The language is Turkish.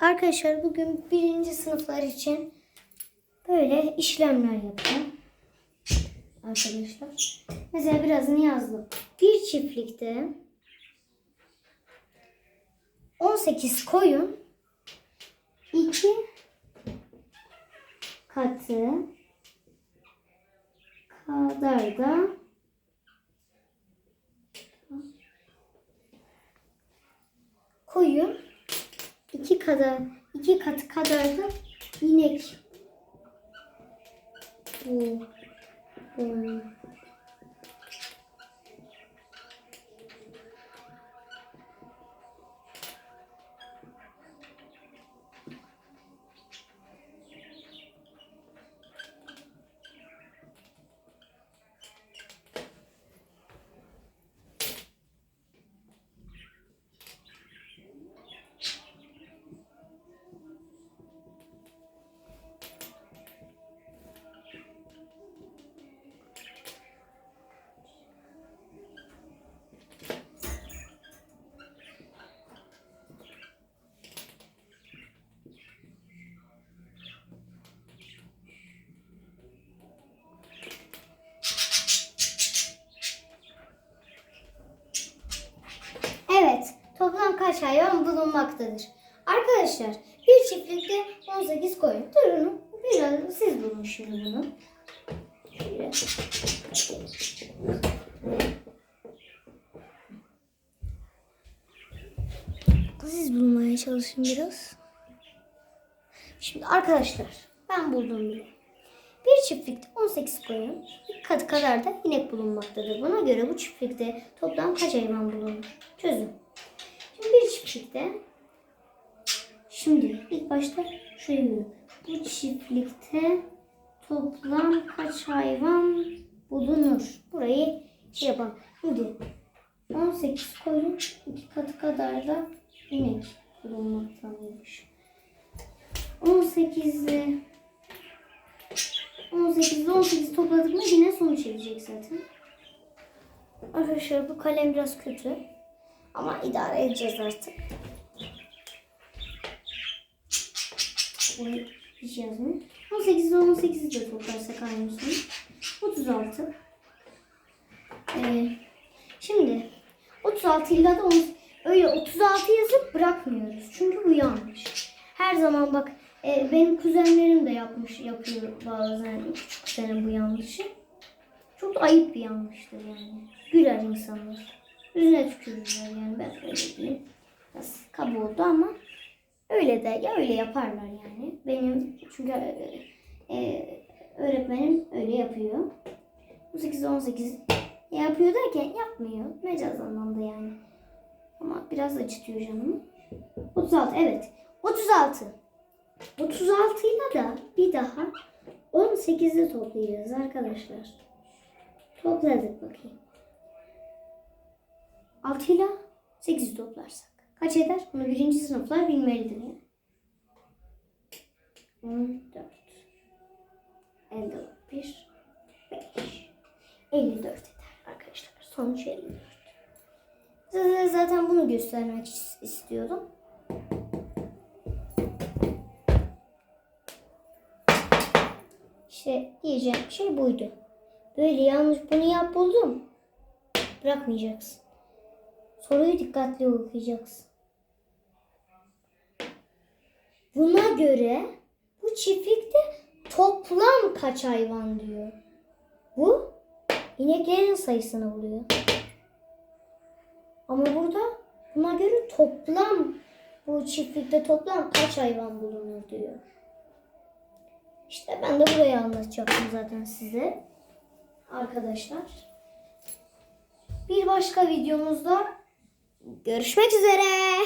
Arkadaşlar bugün birinci sınıflar için böyle işlemler yapacağım. Arkadaşlar. Mesela birazını yazdım. Bir çiftlikte 18 koyun 2 katı kadar da koyun kadar iki katı kadar da inek. Bu, bu. Toplam kaç hayvan bulunmaktadır? Arkadaşlar, bir çiftlikte 18 koyun. Durun, biraz siz bulun şimdi bunu. Şöyle. Siz bulmaya çalışın biraz. Şimdi arkadaşlar, ben buldum bile. Bir çiftlikte 18 koyun, bir katı kadar da inek bulunmaktadır. Buna göre bu çiftlikte toplam kaç hayvan bulunur? Çözün. Bir çiftlikte, şimdi ilk başta şuraya yürü. Bu çiftlikte toplam kaç hayvan bulunur? Burayı şey yapalım. Şimdi 18 koyun, iki katı kadar da inek bulunmaktaymış. 18'i 18'de 18 topladık mı yine sonuç gelecek zaten. Arkadaşlar bu kalem biraz kötü. Ama idare edeceğiz artık. Hiç yazmıyor. 18'de 18'i de toplarsak aynısını. 36. Ee, şimdi 36 ile de 10, öyle 36 yazıp bırakmıyoruz. Çünkü bu yanlış. Her zaman bak e, benim kuzenlerim de yapmış yapıyor bazen küçük kuzenim bu yanlışı. Çok da ayıp bir yanlıştır yani. Güler insanlar. Yüzüne tükürürler yani ben öyle diyeyim. Biraz kaba oldu ama öyle de ya öyle yaparlar yani. Benim çünkü e, e, öğretmenim öyle yapıyor. 18 18 yapıyor derken yapmıyor. Mecaz anlamda yani. Ama biraz acıtıyor canımı. 36 evet. 36. 36 ile da bir daha 18'i toplayacağız arkadaşlar. Topladık bakayım. 6 ile 8'i toplarsak. Kaç eder? Bunu birinci sınıflar bilmelidir yani. 14 51 5 54 eder arkadaşlar. Sonuç 54. Zaten- Zaten bunu göstermek istiyordum. İşte diyeceğim şey buydu. Böyle yanlış bunu yap buldum. Bırakmayacaksın. Soruyu dikkatli okuyacaksın. Buna göre bu çiftlikte toplam kaç hayvan diyor. Bu ineklerin sayısını buluyor. Ama burada buna göre toplam bu çiftlikte toplam kaç hayvan bulunur diyor. İşte ben de burayı anlatacaktım zaten size. Arkadaşlar. Bir başka videomuzda görüşmek üzere.